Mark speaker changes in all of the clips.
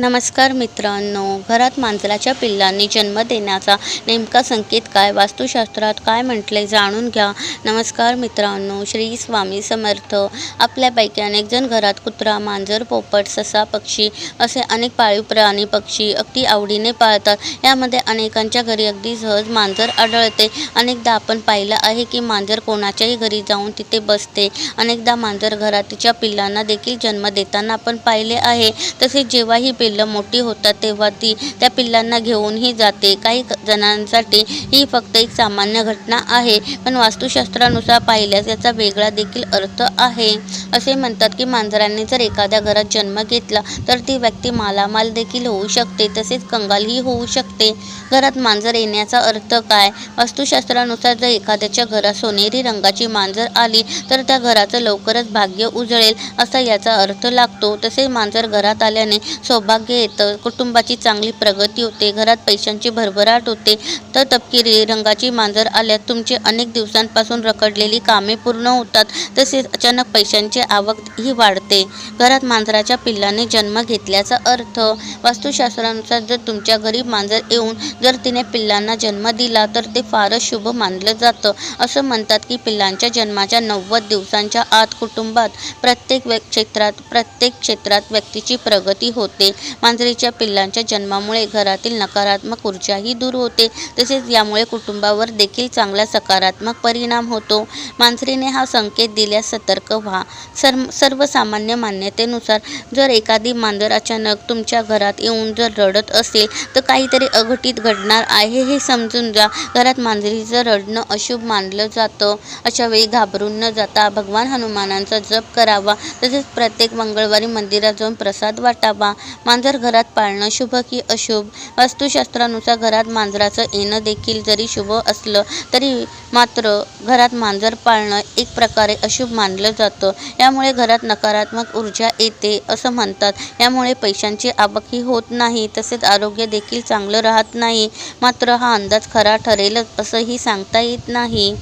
Speaker 1: नमस्कार मित्रांनो घरात मांजराच्या पिल्लांनी जन्म देण्याचा नेमका संकेत काय? वास्तुशास्त्रात काय म्हटले जाणून घ्या. नमस्कार मित्रांनो श्री स्वामी समर्थ. आपल्यापैकी अनेकजण घरात कुत्रा मांजर पोपट ससा पक्षी असे अनेक पाळीव प्राणी पक्षी अगदी आवडीने पाळतात. यामध्ये अनेकांच्या घरी अगदी सहज मांजर आढळते. अनेकदा आपण पाहिलं आहे की मांजर कोणाच्याही घरी जाऊन तिथे बसते. अनेकदा मांजर घरात तिच्या पिल्लांना देखील जन्म देताना आपण पाहिले आहे. तसेच जेव्हा ही पिल्लं मोठी होतात तेव्हा ती त्या पिल्लांना घेऊनही जाते. काही जणांसाठी ही फक्त एक सामान्य घटना आहे. पण वास्तुशास्त्रानुसार पाहिल्यास याचा वेगळा देखील अर्थ आहे. असे म्हणतात की मांजरांनी जर एखाद्या घरात जन्म घेतला तर ती व्यक्ती मालामाल देखील होऊ शकते. तसेच कंगालही होऊ शकते. घरात मांजर येण्याचा अर्थ काय? वास्तुशास्त्रानुसार जर एखाद्याच्या घरात सोनेरी रंगाची मांजर आली तर त्या घराचं लवकरच भाग्य उजळेल असा याचा अर्थ लागतो. तसेच मांजर घरात आल्याने सौभाग्य येतं. कुटुंबाची चांगली प्रगती होते. घरात पैशांची भरभराट होते. तर तपकिरी रंगाची मांजर आल्यात. तुमचे अनेक दिवसांपासून रखडलेली कामे पूर्ण होतात. तसेच अचानक पैशांची आवक ही वाढते. घरात मांजराच्या पिल्लाने जन्म घेतल्याचा अर्थ वास्तुशास्त्रानुसार जर तुमच्या घरी मांजर येऊन जर तिने पिल्लांना जन्म दिला तर ते फारच शुभ मानलं जातं. असं म्हणतात की पिल्लांच्या जन्माच्या नव्वद दिवसांच्या आत कुटुंबात प्रत्येक क्षेत्रात प्रत्येक क्षेत्रात व्यक्तीची प्रगती होते. मांजरीच्या पिल्लांच्या जन्मामुळे घरातील नकारात्मक ऊर्जाही दूर होते. तसेच यामुळे कुटुंबावर देखील चांगला सकारात्मक परिणाम होतो. मांजरीने हा संकेत दिल्यास सतर्क व्हा. सर्व सर्वसामान्य मान्यतेनुसार जर एखादी मांजर अचानक तुमच्या घरात येऊन जर रडत असेल तर काहीतरी अघटित घडणार आहे हे समजून जा. घरात मांजरीचं रडणं अशुभ मानलं जातं. अशा वेळी घाबरून न जाता भगवान हनुमानांचा जप करावा. तसेच प्रत्येक मंगळवारी मंदिरात जाऊन प्रसाद वाटावा. मांजर घरात पाळणं शुभ की अशुभ? वास्तुशास्त्रानुसार घरात मांजराचं येणं देखील जरी शुभ असलं तरी मात्र घरात मांजर पाळणं एक प्रकारे अशुभ मानलं जातं. यामुळे घरात नकारात्मक ऊर्जा येते असं म्हणतात. यामुळे पैशांची आवकही होत नाही तसेच आरोग्य देखील चांगलं राहत नाही. मात्र हा अंदाज खरा ठरेलच असंही सांगता येत नाही.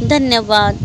Speaker 1: धन्यवाद.